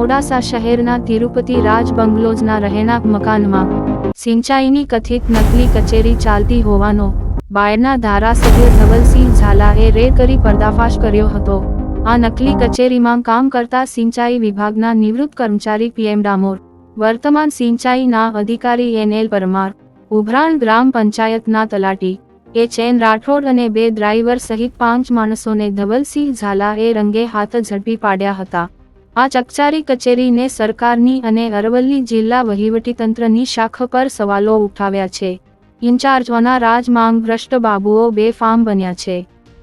મોડાસા શહેરના તિરુપતિ રાજ બંગલોઝના રહેણાંક મકાનમાં સિંચાઈની કથિત નકલી કચેરી ચાલતી હોવાનો બાયરના ધારાસભ્ય ધવલસિંહ ઝાલાએ રેડ કરી પર્દાફાશ કર્યો હતો. આ નકલી કચેરીમાં કામ કરતા સિંચાઈ વિભાગના નિવૃત્ત કર્મચારી પીએમ ડામોર, વર્તમાન સિંચાઈના અધિકારી એનએલ પરમાર, ઉભરાણ ગ્રામ પંચાયતના તલાટી, એચ એન રાઠોડ અને બે ડ્રાઈવર સહિત પાંચ માણસોને ધવલસિંહ ઝાલાએ રંગે હાથ ઝડપી પાડ્યા હતા. આ ચકચારી કચેરીને સરકારની અને અરવલ્લી જિલ્લા વહીવટીતંત્રની શાખ પર સવાલો ઉઠાવ્યા છે. ઇન્ચાર્જોના રાજમાંગ ભ્રષ્ટ બાબુઓ બેફામ બન્યા છે.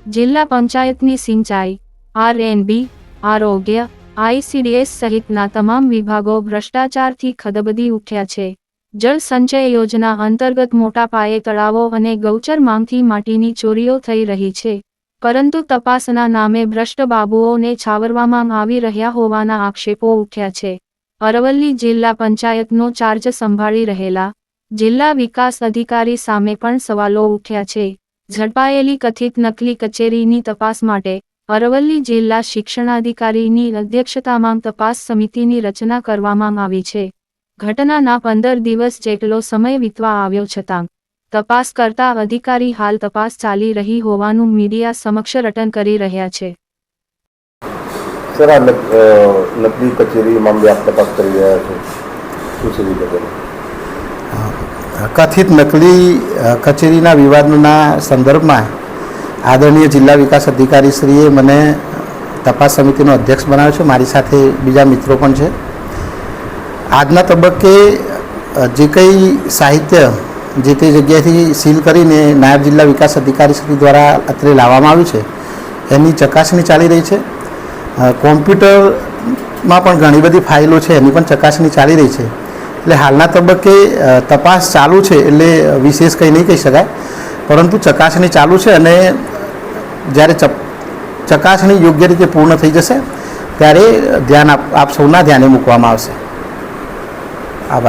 જિલ્લા પંચાયતની સિંચાઈ, આરએનબી, આરોગ્ય, આઈસીડીએસ સહિતના તમામ વિભાગો ભ્રષ્ટાચારથી ખદબદી ઉઠ્યા છે. જળ સંચય યોજના અંતર્ગત મોટા પાયે તળાવો અને ગૌચર માંગથી માટીની ચોરીઓ થઈ રહી છે. પરંતુ તપાસના નામે ભ્રષ્ટ બાબુઓને છાવરવામાં આવી રહ્યા હોવાના આક્ષેપો ઉઠ્યા છે. અરવલ્લી જિલ્લા પંચાયતનો ચાર્જ સંભાળી રહેલા જિલ્લા વિકાસ અધિકારી સામે પણ સવાલો ઉઠ્યા છે. ઝડપાયેલી કથિત નકલી કચેરીની તપાસ માટે અરવલ્લી જિલ્લા શિક્ષણાધિકારીની અધ્યક્ષતામાં તપાસ સમિતિની રચના કરવામાં આવી છે. ઘટનાના પંદર દિવસ જેટલો સમય વીતવા આવ્યો છતાં તપાસ કરતા અધિકારી હાલ તપાસ ચાલી રહી હોવાનું મીડિયા સમક્ષ રટન કરી રહ્યા છે. સર આ નકલી કચેરી મામલે આપ તપાસ કરી રહ્યા છો. શું છે વિગતો કથિત નકલી કચેરીના વિવાદના સંદર્ભમાં આદરણીય જિલ્લા વિકાસ અધિકારી શ્રીએ મને તપાસ સમિતિનો અધ્યક્ષ બનાવ્યો છે. મારી સાથે બીજા મિત્રો પણ છે. આજના તબક્કે જે કંઈ સાહિત્ય જે તે જગ્યાએથી સીલ કરીને નાયબ જિલ્લા વિકાસ અધિકારી શ્રી દ્વારા અત્રે લાવવામાં આવ્યું છે, એની ચકાસણી ચાલી રહી છે. કોમ્પ્યુટરમાં પણ ઘણી બધી ફાઇલો છે, એની પણ ચકાસણી ચાલી રહી છે. એટલે હાલના તબક્કે તપાસ ચાલુ છે એટલે વિશેષ કંઈ નહીં કહી શકાય. પરંતુ ચકાસણી ચાલુ છે અને જ્યારે ચકાસણી યોગ્ય રીતે પૂર્ણ થઈ જશે, ત્યારે ધ્યાન આપ આપ સૌના ધ્યાને મૂકવામાં આવશે. આભાર.